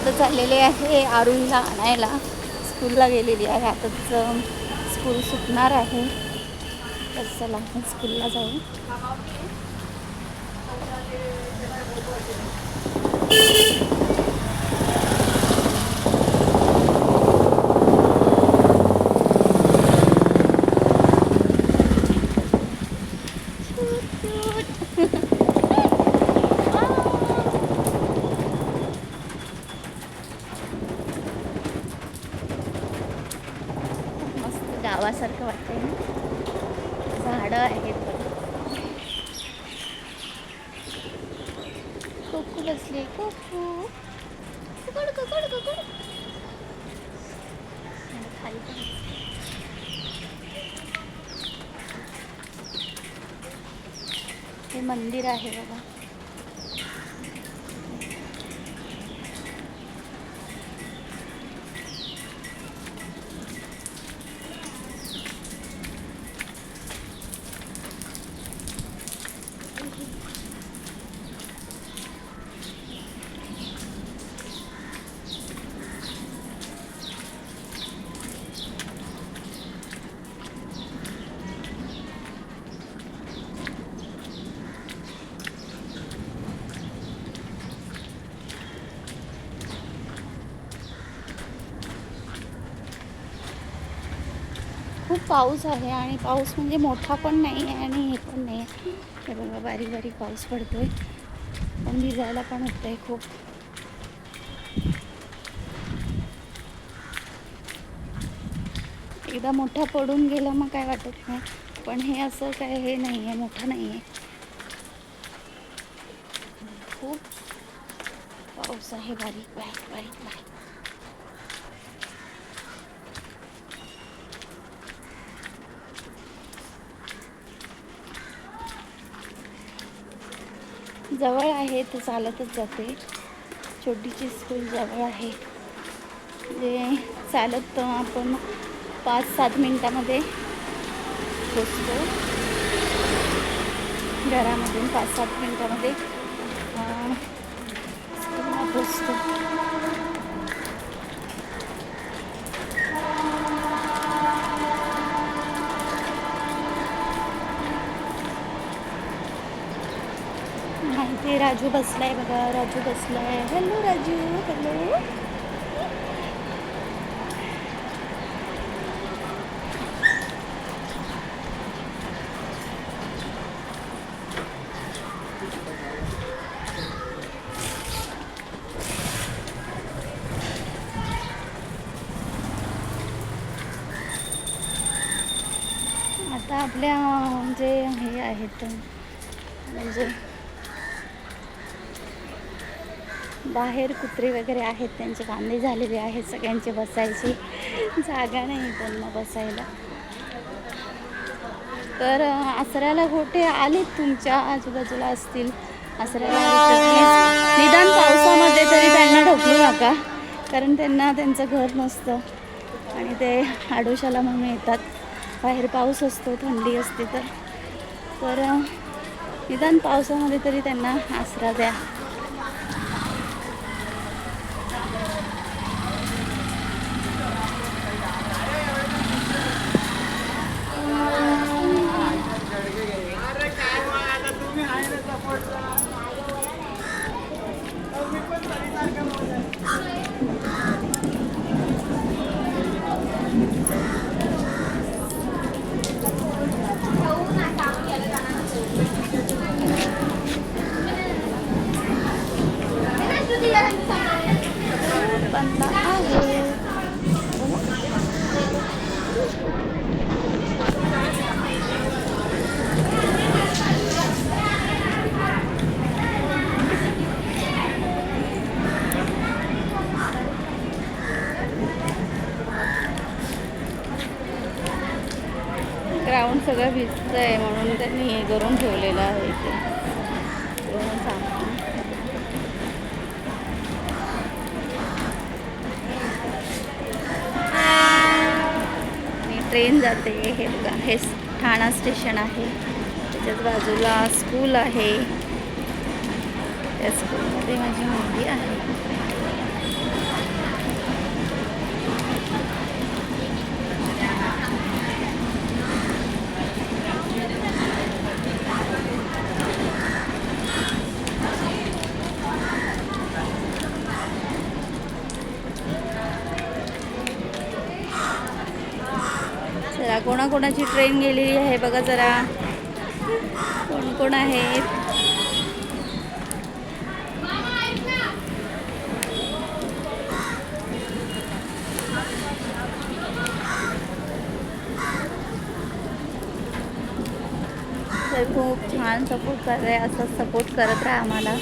आता चाललेले आहे आरुईला आणायला. स्कूलला गेलेली आहे. आता स्कूल सुटणार आहे. तर चला आपण स्कूलला जाऊ. मस्त वाटते झाडं आहेत कोकू बसले कोकू. कड कड कड खाली हे मंदिर आहे बघा. पाऊस आहे आणि पाऊस म्हणजे मोठा पण नाही आहे आणि हे पण नाही आहे. हे बघा बारीक बारीक पाऊस पडतोय. पण भिजायला पण होतंय खूप. एकदा मोठा पडून गेला मग काय वाटत नाही. पण हे असं काय हे नाही आहे मोठं नाही आहे. खूप पाऊस आहे बारीक बारीक बारीक बारीक. जवळ आहे तर चालतच जाते. छोटीची स्कूल जवळ आहे. जे चालत आपण पाच सात मिनटामध्ये पोचतो घरामधून पाच सात मिनटामध्ये स्कूलला पोचतो इथे राजू बसलाय बघा राजू बसलाय. हॅलो राजू. हॅलो आता आपल्या जे हे आहेत. म्हणजे बाहेर कुत्रे वगैरे आहेत त्यांचे कांदे झालेले आहेत सगळ्यांचे बसायची जागा नाही त्यांना बसायला. तर आसऱ्याला गोटे आलेत तुमच्या आजूबाजूला असतील. आसऱ्याला निदान पावसामध्ये तरी त्यांना ढकलू नका कारण त्यांना त्यांचं घर नसतं. आणि ते आडोशाला म्हणून येतात. बाहेर पाऊस असतो थंडी असते तर. निदान पावसामध्ये तरी त्यांना आसरा द्या बंद आहे ग्राउंड सगळं भिजतं आहे म्हणून त्यांनी हे करून ठेवलेलं आहे इथे. ट्रेन जाते. हे बघा हे ठाणा स्टेशन आहे. त्याच्याच बाजूला स्कूल आहे. त्या स्कूलमध्ये माझी मुलगी आहे. चला कोणाकोणाची ट्रेन गेलेली आहे बघा जरा. कोण कोण आहेत तर खूप छान सपोर्ट करत आहे असं सपोर्ट करत राहा आम्हाला.